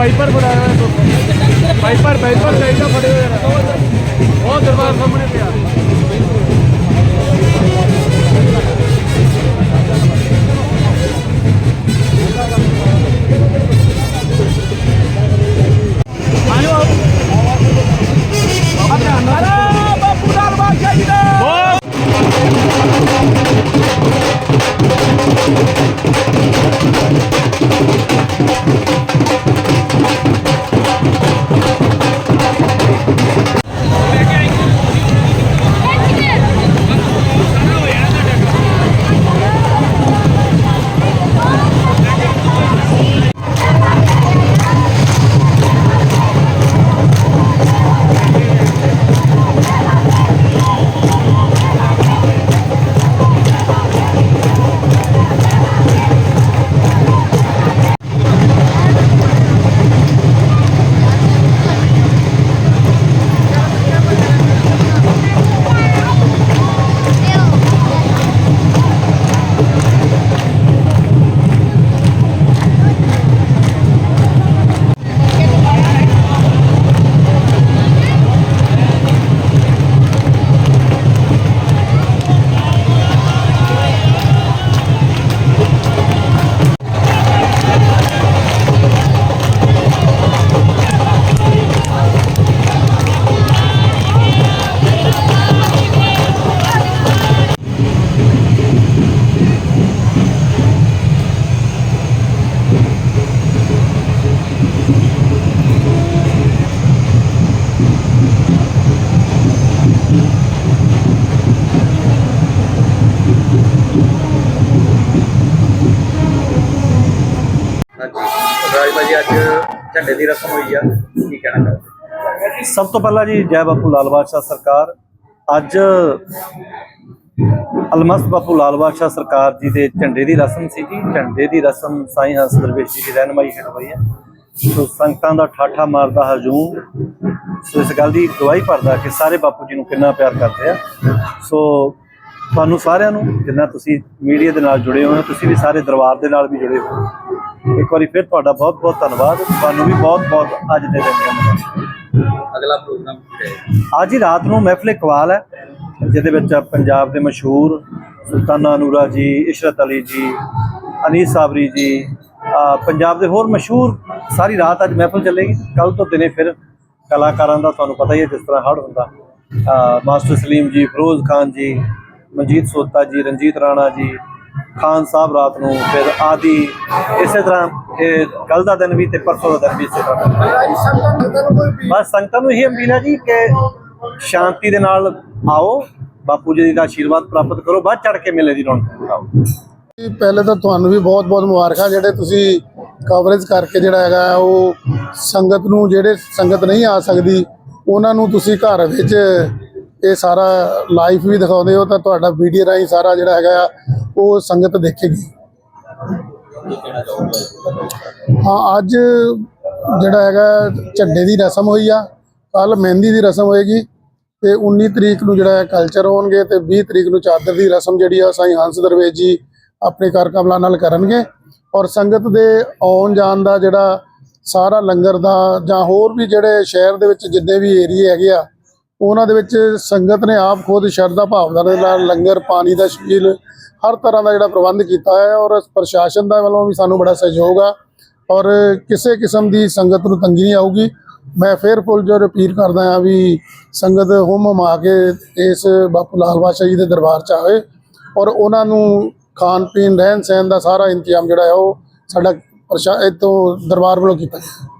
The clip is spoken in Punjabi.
ਵਾਈਪਰ ਫੜਾਇਆ ਹੋਇਆ ਦੋ ਵਾਈਪਰ ਵਾਈਪਰ ਚਾਹੀਦਾ ਫੜੇ ਹੋਏ ਯਾਰ ਉਹ ਦਰਬਾਰ ਸਾਹਮਣੇ ਪਿਆ। 5 ਵਜੇ ਅੱਜ ਝੰਡੇ ਦੀ ਰਸਮ ਹੋਈ ਆ। ਕੀ ਕਹਿਣਾ ਚਾਹੁੰਦੇ ਸਭ ਤੋਂ ਪਹਿਲਾਂ ਜੀ, ਜੈ ਬਾਪੂ ਲਾਲ ਬਾਦਸ਼ਾਹ ਸਰਕਾਰ। ਅੱਜ ਅਲਮਸ ਬਾਪੂ ਲਾਲ ਬਾਦਸ਼ਾਹ ਸਰਕਾਰ ਜੀ ਦੇ ਝੰਡੇ ਦੀ ਰਸਮ ਸੀ ਜੀ। ਝੰਡੇ ਦੀ ਰਸਮ ਸਾਈ ਹੰਸ ਦਰਵੇਸ਼ ਜੀ ਦੀ ਰਹਿਨਮਾਈ ਹੇਠ ਹੋਈ ਹੈ। ਸੋ ਸੰਗਤਾਂ ਦਾ ਠਾਠਾ ਮਾਰਦਾ ਹਜ਼ੂ ਸੋ ਇਸ ਗੱਲ ਦੀ ਗਵਾਹੀ ਭਰਦਾ ਕਿ ਸਾਰੇ ਬਾਪੂ ਜੀ ਨੂੰ ਕਿੰਨਾ ਪਿਆਰ ਕਰਦੇ ਆ। ਸੋ ਤੁਹਾਨੂੰ ਸਾਰਿਆਂ ਨੂੰ, ਜਿੰਨਾ ਤੁਸੀਂ ਮੀਡੀਆ ਦੇ ਨਾਲ ਜੁੜੇ ਹੋ, ਤੁਸੀਂ ਵੀ ਸਾਰੇ ਦਰਬਾਰ ਦੇ ਨਾਲ ਵੀ ਜੁੜੇ ਹੋ। ਇੱਕ ਵਾਰੀ ਫਿਰ ਤੁਹਾਡਾ ਬਹੁਤ ਬਹੁਤ ਧੰਨਵਾਦ। ਤੁਹਾਨੂੰ ਵੀ ਬਹੁਤ ਬਹੁਤ ਅੱਜ ਦੇ ਦਿਨ ਅਗਲਾ ਪ੍ਰੋਗਰਾਮ ਅੱਜ ਹੀ ਰਾਤ ਨੂੰ ਮਹਿਫਲ ਇਕਬਾਲ ਹੈ ਜਿਹਦੇ ਵਿੱਚ ਪੰਜਾਬ ਦੇ ਮਸ਼ਹੂਰ ਸੁਲਤਾਨਾ ਨੂਰਾ ਜੀ ਇਸ਼ਰਤ ਅਲੀ ਜੀ ਅਨੀਸ ਸਾਬਰੀ ਜੀ ਪੰਜਾਬ ਦੇ ਹੋਰ ਮਸ਼ਹੂਰ ਸਾਰੀ ਰਾਤ ਅੱਜ ਮਹਿਫਲ ਚੱਲੇਗੀ। ਕੱਲ ਤੋਂ ਦਿਨੇ ਫਿਰ ਕਲਾਕਾਰਾਂ ਦਾ ਤੁਹਾਨੂੰ ਪਤਾ ਹੀ ਹੈ ਜਿਸ ਤਰ੍ਹਾਂ ਹੜ ਹੁੰਦਾ। ਮਾਸਟਰ ਸਲੀਮ ਜੀ ਫਿਰੋਜ਼ ਖਾਨ ਜੀ ਮਨਜੀਤ ਸੋਤਾ ਜੀ ਰਣਜੀਤ ਰਾਣਾ ਜੀ ਖਾਨ ਸਾਹਿਬ ਰਾਤ ਨੂੰ ਫਿਰ ਆਦੀ ਇਸੇ ਤਰ੍ਹਾਂ ਇਹ ਕੱਲ ਦਾ ਦਿਨ ਵੀ ਤੇ ਪਰਸੋਂ ਦਾ ਦਿਨ ਵੀ ਇਸੇ ਤਰ੍ਹਾਂ ਬਸ ਸੰਗਤਾਂ ਨੂੰ ਇਹ ਅਪੀਲ ਹੈ ਜੀ ਕਿ ਸ਼ਾਂਤੀ ਦੇ ਨਾਲ ਆਓ ਬਾਪੂ ਜੀ ਦਾ ਆਸ਼ੀਰਵਾਦ ਪ੍ਰਾਪਤ ਕਰੋ ਬਾਅਦ ਚੜ ਕੇ ਮੇਲੇ ਦੀ ਰੌਣਕ ਜੀ, ਪਹਿਲੇ ਤਾਂ ਤੁਹਾਨੂੰ ਵੀ ਬਹੁਤ-ਬਹੁਤ ਮੁਬਾਰਕਾਂ ਜਿਹੜੇ ਤੁਸੀਂ ਕਵਰੇਜ ਕਰਕੇ ਜਿਹੜਾ ਹੈਗਾ ਉਹ ਸੰਗਤ ਨੂੰ ਜਿਹੜੇ ਸੰਗਤ ਨਹੀਂ ਆ ਸਕਦੀ ਉਹਨਾਂ ਨੂੰ ਤੁਸੀਂ ਘਰ ਵਿੱਚ ਇਹ ਸਾਰਾ ਲਾਈਵ ਵੀ ਦਿਖਾਉਂਦੇ ਹੋ ਤਾਂ ਤੁਹਾਡਾ ਵੀਡੀਓ ਰਾਹੀਂ ਸਾਰਾ ਜਿਹੜਾ ਹੈਗਾ ਉਹ ਸੰਗਤ ਦੇਖੇਗੀ। ਹਾਂ, ਅੱਜ ਜਿਹੜਾ ਹੈਗਾ, ਝੰਡੇ ਦੀ ਰਸਮ ਹੋਈ ਆ। ਕੱਲ ਮਹਿੰਦੀ ਦੀ ਰਸਮ ਹੋਏਗੀ ਤੇ 19 ਤਰੀਕ ਨੂੰ ਜਿਹੜਾ ਹੈ ਕਲਚਰ ਹੋਣਗੇ ਤੇ 20 ਤਰੀਕ ਨੂੰ ਚਾਦਰ ਦੀ ਰਸਮ ਜਿਹੜੀ ਆ, ਸਾਈਂ ਹੰਸ ਦਰਵੇਜ਼ ਜੀ ਆਪਣੇ ਕਰ ਕਮਲਾਂ ਨਾਲ ਕਰਨਗੇ। ਔਰ ਸੰਗਤ ਦੇ ਆਉਣ ਜਾਣ ਦਾ ਜਿਹੜਾ ਸਾਰਾ ਲੰਗਰ ਦਾ ਜਾਂ ਹੋਰ ਵੀ ਜਿਹੜੇ ਸ਼ਹਿਰ ਦੇ ਵਿੱਚ ਜਿੰਨੇ ਵੀ ਏਰੀਏ ਹੈਗੇ ਆ ਉਹਨਾਂ ਦੇ ਵਿੱਚ ਸੰਗਤ ਨੇ ਆਪ ਖੁਦ ਸ਼ਰਧਾ ਭਾਵਨਾ ਦੇ ਨਾਲ ਲੰਗਰ, ਪਾਣੀ ਦਾ ਛਬੀਲ ਹਰ ਤਰ੍ਹਾਂ ਦਾ ਜਿਹੜਾ ਪ੍ਰਬੰਧ ਕੀਤਾ ਹੈ ਔਰ ਪ੍ਰਸ਼ਾਸਨ ਦਾ ਵੱਲੋਂ ਵੀ ਸਾਨੂੰ ਬੜਾ ਸਹਿਯੋਗ ਆ। ਔਰ ਕਿਸੇ ਕਿਸਮ ਦੀ ਸੰਗਤ ਨੂੰ ਤੰਗੀ ਨਹੀਂ ਆਊਗੀ। ਮੈਂ ਫੇਰ ਫੁੱਲ ਜੋ ਅਪੀਲ ਕਰਦਾ ਹਾਂ ਵੀ ਸੰਗਤ ਹੁਮ ਹਮਾ ਕੇ ਇਸ ਬਾਪੂ ਲਾਲ ਬਾਦਸ਼ਾਹ ਜੀ ਦੇ ਦਰਬਾਰ ਚ ਆਵੇ ਔਰ ਉਹਨਾਂ ਨੂੰ ਖਾਣ ਪੀਣ, ਰਹਿਣ ਸਹਿਣ ਦਾ ਸਾਰਾ ਇੰਤਜ਼ਾਮ ਜਿਹੜਾ ਹੈ ਉਹ ਸਾਡਾ ਪ੍ਰਸ਼ਾ, ਇਹ ਤੋਂ ਦਰਬਾਰ ਵੱਲੋਂ ਕੀਤਾ ਗਿਆ